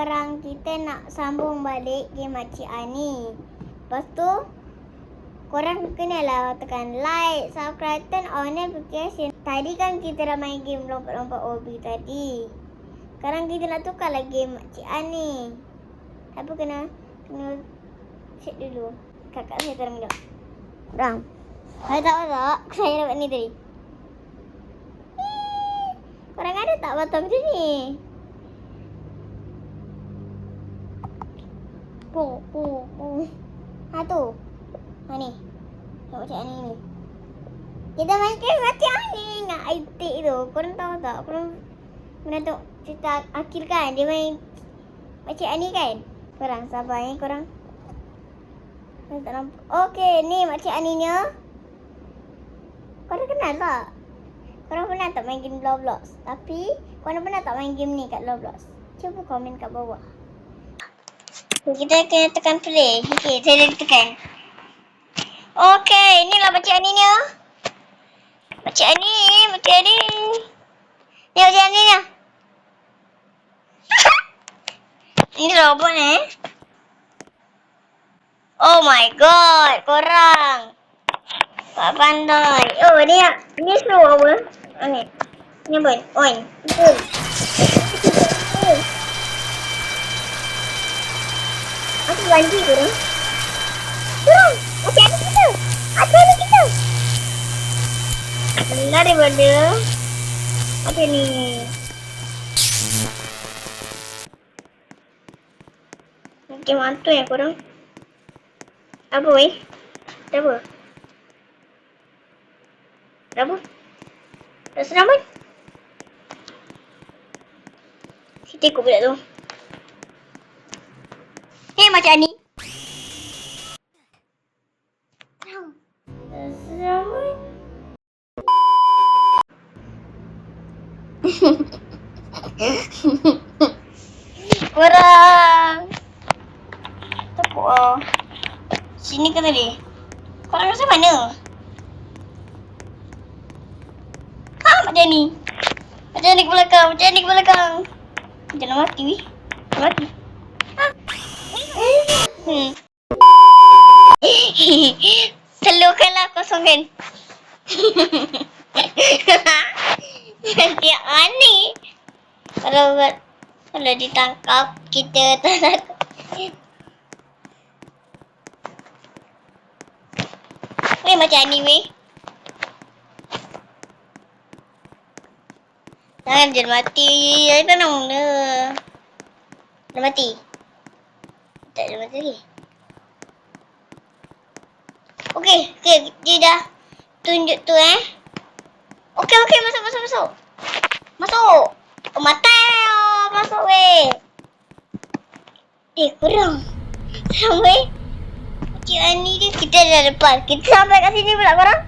korang kita nak sambung balik game Makcik Ani. Lepas tu, korang kena lah tekan like, subscribe, turn on notification. Tadi kan kita dah main game lompat-lompat OB tadi. Sekarang kita nak tukar lah game Makcik Ani. Apa kena, kena check dulu. Kakak saya terang dulu. Orang. Saya tak tak, saya dapat ni tadi. Korang ada tak botol macam ni? Pu, pu, pu. Ha tu. Ha ni. Tengok macam ni ni. Kita main game macam ni dengan itik tu. Korang tahu tak? Korang pernah tengok cerita Akil kan? Dia main macam ni kan? Korang sabar eh korang. Korang tak nampak. Okey, ni macam Aninya. Korang kenal tak? Korang pernah tak main game Roblox? Tapi, korang pernah tak main game ni kat Roblox? Cuba komen kat bawah. Kita kena tekan play. Okey, saya dah tekan. Okey, inilah bacaan Aninya. Bacaan ni, bacaan ni. Ni bacaan ni lah. Ini robot eh. Oh my god, korang. Tak pandai. Oh, ni ni slow apa? Oh, ni. Ni apa? On. Betul. Aku bantu korang. Korang, macam ni kita. Macam ni kita. Benar daripada apa ni? Macam mantu ya korang. Apa weh? Apa? Apa? Tak senang pun. Kita ikut budak tu. Hei macam ni. Korang. Tepuk ah. Sini ke tadi? Korang rasa mana? Ha, macam ni. Macam ni ke belakang, macam ni ke belakang. Jangan mati. Jangan mati. Ha. Hmm. Telurkanlah kosongkan. Nanti aneh. Kalau kalau ditangkap, kita tak takut. Weh macam ni weh. Jangan jangan mati. Saya tak nak mula. Dah mati. Tak ada mati lagi. Okey, okey, dia dah tunjuk tu eh. Okey, okey, masuk, masuk, masuk. Masuk. Oh, mata. Oh, masuk weh. Eh, kurang. Kurang weh. Cik Ani dia kita dah lepas. Kita sampai kat sini pula korang.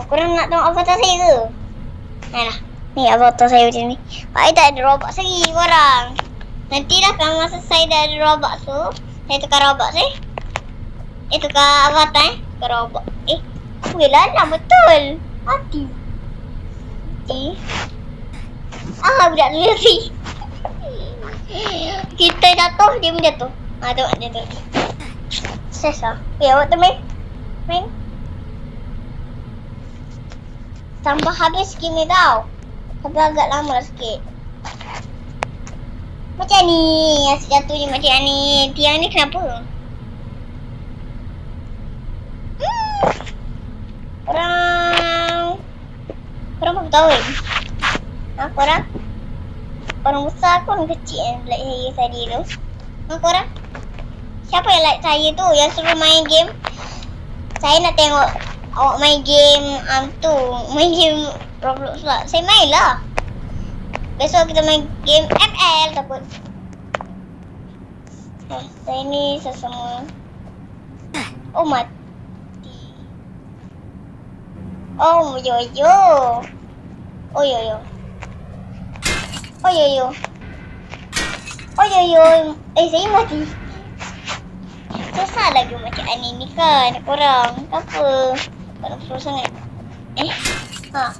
Oh, korang nak tengok avatar saya ke? Nah, lah. Ni avatar saya macam ni. Pak tak ada robot lagi korang. Nanti dah kalau masa saya dah ada robot tu, saya tukar robot eh. Eh tukar avatar eh. Tukar robot. Eh, weh lah betul. Mati. Mati. Ah, budak tu mati. Kita jatuh, dia pun jatuh. Ah, tengok dia tu. Stress lah. Eh, awak tu main? Main? Tambah habis gini tau. Tapi agak lama lah sikit. Macam ni. Asyik jatuh je macam ni. Tiang ni kenapa? Hmm. Korang... Korang berapa tahun? Ha, korang? Orang besar pun kecil yang like saya tadi tu. Ha, korang? Siapa yang like saya tu yang suruh main game? Saya nak tengok awak main game um, tu. Main game Roblox pula. Saya main lah. Besok kita main game ML takut. Eh, saya ni sesama. Oh, mati. Oh, yo yo. Oh, yo yo. Oh, yo yo. Oh, yo yo. Eh, saya mati. Susah lagi macam ani ni kan korang. Apa? Tak nak susah sangat. Eh? Ha.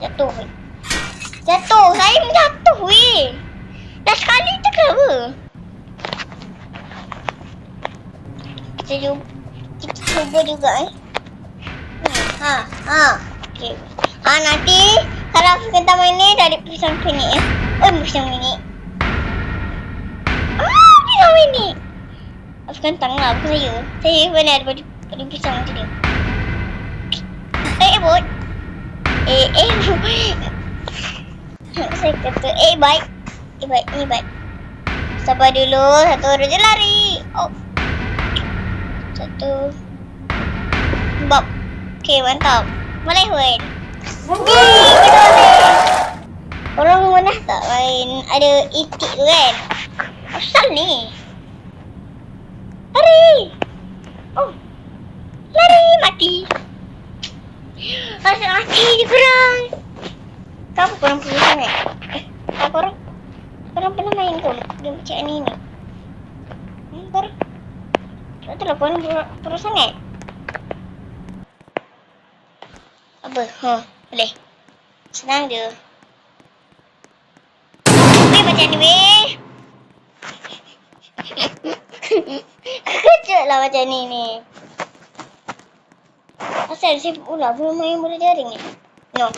Jatuh weh. Jatuh. Saya jatuh weh. Dah sekali tu ke apa? Kita cuba. Kita cuba juga eh. Ha, ha. Ha. Okay. Ha nanti. Kalau aku kena main ni. Dari pisang kini eh. eh oh pisang kini. Ah pisang kini. Aku tangan lah. bukan saya. Saya pun ada pada, pisang macam ni. Eh, eh, bot. Eh, eh, bot. Saya kata, eh, baik. Eh, baik, ni baik. Sabar dulu, satu orang je lari. Oh. Satu. Bob. Okay, mantap. Boleh, Wen. Yeay, kita boleh. Orang pernah tak main ada itik tu kan? Asal ni? Lari! Oh. Lari, mati. Asal mati je korang. Kenapa korang pergi sangat? Eh, tak korang? Korang pernah main tu? Game macam ni ni? Hmm, korang? Tak tahu lah korang perlu sangat. Apa? Ha, boleh. Senang je. Weh macam ni weh. Kejut lah macam ni ni. Asal saya pula belum main bola jaring ni. No.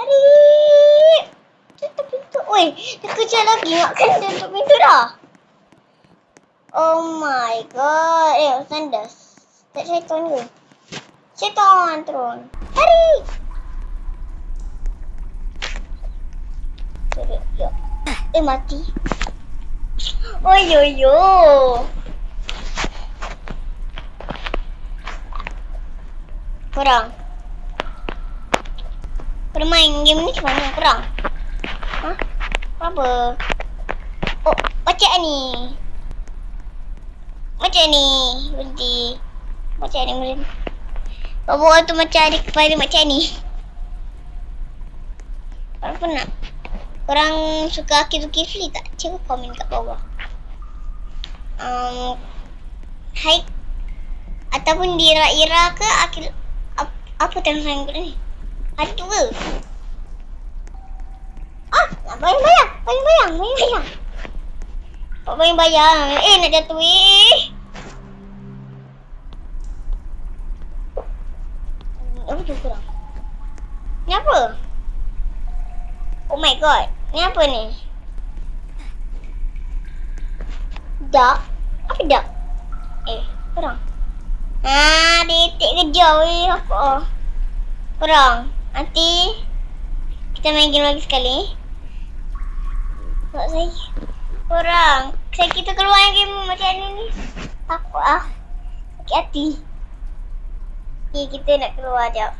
Lari. Tutup pintu. Oi, dia kejar lagi. Nak kena tutup pintu dah. Oh my god. Eh, sandas. Tak syaitan ke? Syaitan turun. Ya. Eh, mati. Oh, yo, yo. Korang. Korang main game ni macam mana korang? Ha? Apa? Oh, macam ni. Macam ni. Berhenti. Macam ni berhenti. Bawa tu macam ada kepala macam ni. Korang pernah? Korang suka Akil Zulkifli tak? Cuba komen kat bawah. Um, hai. Ataupun di Ira ke Akil... Ap, apa tentang ni? Ada dua. Ah, nak bayang-bayang. Bayang-bayang. Bayang-bayang. Pak bayang-bayang. Eh, nak jatuh eh. Apa tu kurang? Ni apa? Oh my god. Ni apa ni? Dak? Apa dak? Eh, kurang. Ah, detik kejar weh. Apa? Kurang. Nanti kita main game lagi sekali. Tak saya. Kurang. Saya kita keluar game macam ni ni. Takut ah. Sakit hati. Okay, kita nak keluar jap.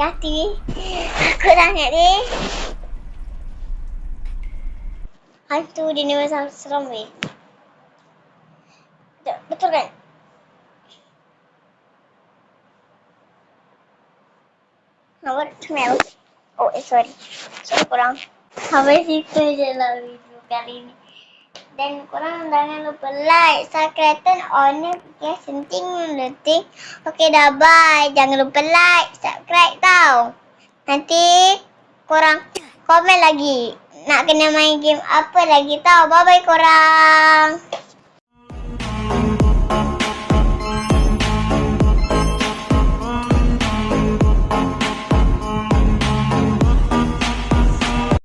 Sakit hati. Takut sangat ni. Hantu dia ni macam seram weh. Betul, kan? It smells? Oh, eh, sorry. Sorry korang. Sampai situ je lah video kali ni. Dan korang jangan lupa like, subscribe, turn on notification, ting ting. Okay dah, bye. Jangan lupa like, subscribe tau. Nanti korang komen lagi. Nak kena main game apa lagi tau. Bye-bye korang.